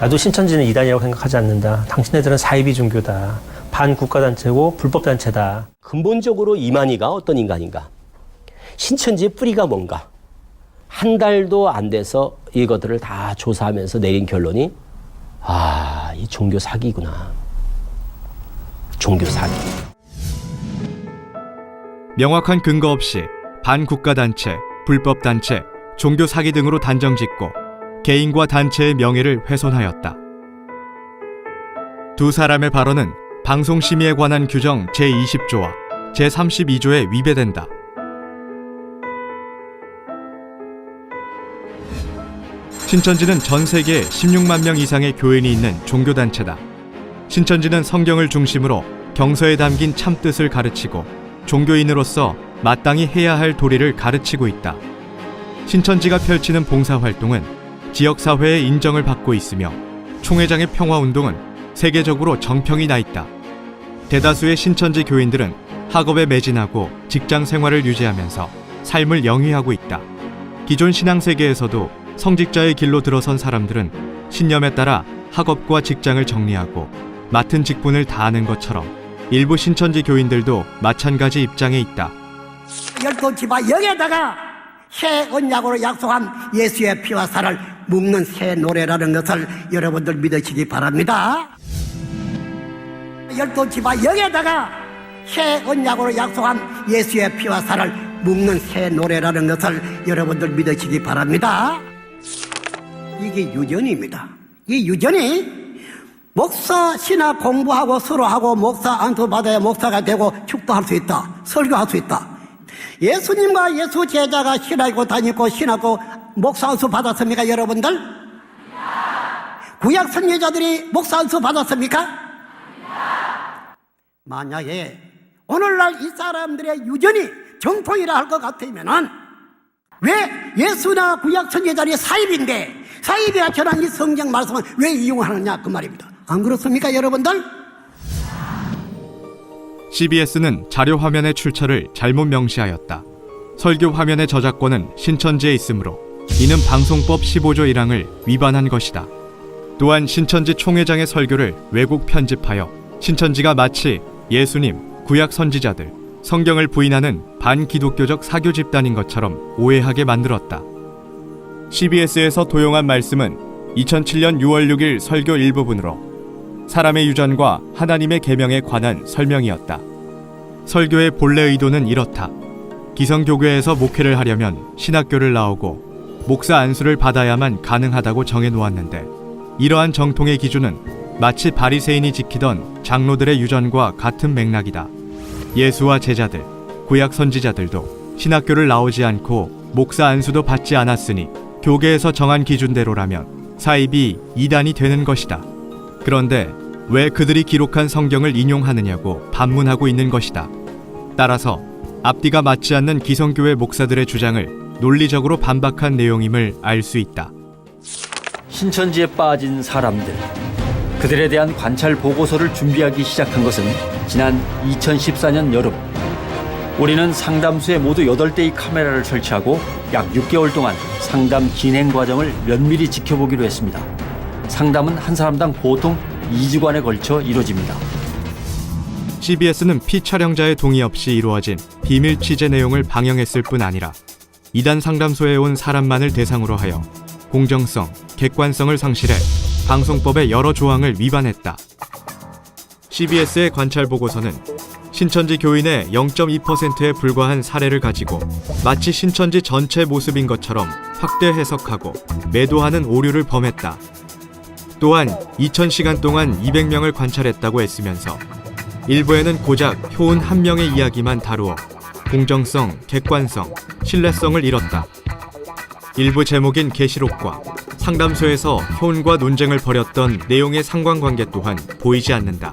나도 신천지는 이단이라고 생각하지 않는다. 당신네들은 사이비 종교다. 반국가단체고 불법단체다. 근본적으로 이만희가 어떤 인간인가? 신천지의 뿌리가 뭔가? 한 달도 안 돼서 이것들을 다 조사하면서 내린 결론이 아, 이 종교 사기구나. 종교 사기. 명확한 근거 없이 반국가단체, 불법단체, 종교 사기 등으로 단정 짓고 개인과 단체의 명예를 훼손하였다. 두 사람의 발언은 방송심의에 관한 규정 제20조와 제32조에 위배된다. 신천지는 전 세계에 16만 명 이상의 교인이 있는 종교단체다. 신천지는 성경을 중심으로 경서에 담긴 참뜻을 가르치고 종교인으로서 마땅히 해야 할 도리를 가르치고 있다. 신천지가 펼치는 봉사활동은 지역사회의 인정을 받고 있으며 총회장의 평화운동은 세계적으로 정평이 나 있다. 대다수의 신천지 교인들은 학업에 매진하고 직장 생활을 유지하면서 삶을 영위하고 있다. 기존 신앙 세계에서도 성직자의 길로 들어선 사람들은 신념에 따라 학업과 직장을 정리하고 맡은 직분을 다하는 것처럼 일부 신천지 교인들도 마찬가지 입장에 있다. 열두 지파 여기에다가 새 언약으로 약속한 예수의 피와 살을 묵는 새 노래라는 것을 여러분들 믿으시기 바랍니다. 열두 지파 여기에다가 새 언약으로 약속한 예수의 피와 살을 묵는 새 노래라는 것을 여러분들 믿으시기 바랍니다. 이게 유전입니다. 이 유전이 목사 신학 공부하고 수로하고 목사 안수 받아야 목사가 되고 축도할 수 있다. 설교할 수 있다. 예수님과 예수 제자가 신하고 다니고 신하고 목사 안수 받았습니까, 여러분들? 구약 선교자들이 목사 안수 받았습니까? 만약에 오늘날 이 사람들의 유전이 정통이라 할 것 같으면은 왜 예수나 구약 선교자들이 사입인데 사입이라 전한 이 성경 말씀을 왜 이용하느냐 그 말입니다. 안 그렇습니까, 여러분들? CBS는 자료 화면의 출처를 잘못 명시하였다. 설교 화면의 저작권은 신천지에 있으므로 이는 방송법 15조 1항을 위반한 것이다. 또한 신천지 총회장의 설교를 왜곡 편집하여 신천지가 마치 예수님, 구약 선지자들, 성경을 부인하는 반기독교적 사교 집단인 것처럼 오해하게 만들었다. CBS에서 도용한 말씀은 2007년 6월 6일 설교 일부분으로 사람의 유전과 하나님의 계명에 관한 설명이었다. 설교의 본래 의도는 이렇다. 기성교교에서 목회를 하려면 신학교를 나오고 목사 안수를 받아야만 가능하다고 정해 놓았는데 이러한 정통의 기준은 마치 바리새인이 지키던 장로들의 유전과 같은 맥락이다. 예수와 제자들, 구약 선지자들도 신학교를 나오지 않고 목사 안수도 받지 않았으니 교계에서 정한 기준대로라면 사입이 이단이 되는 것이다. 그런데 왜 그들이 기록한 성경을 인용하느냐고 반문하고 있는 것이다. 따라서 앞뒤가 맞지 않는 기성교회 목사들의 주장을 논리적으로 반박한 내용임을 알 수 있다. 신천지에 빠진 사람들. 그들에 대한 관찰 보고서를 준비하기 시작한 것은 지난 2014년 여름. 우리는 상담소에 모두 8대의 카메라를 설치하고 약 6개월 동안 상담 진행 과정을 면밀히 지켜보기로 했습니다. 상담은 한 사람당 보통 2주간에 걸쳐 이루어집니다. CBS는 피촬영자의 동의 없이 이루어진 비밀 취재 내용을 방영했을 뿐 아니라 이단 상담소에 온 사람만을 대상으로 하여 공정성, 객관성을 상실해 방송법의 여러 조항을 위반했다. CBS의 관찰 보고서는 신천지 교인의 0.2%에 불과한 사례를 가지고 마치 신천지 전체 모습인 것처럼 확대 해석하고 매도하는 오류를 범했다. 또한 2000시간 동안 200명을 관찰했다고 했으면서 일부에는 고작 효은 한 명의 이야기만 다루어 공정성, 객관성, 신뢰성을 잃었다. 일부 제목인 계시록과 상담소에서 효은과 논쟁을 벌였던 내용의 상관관계 또한 보이지 않는다.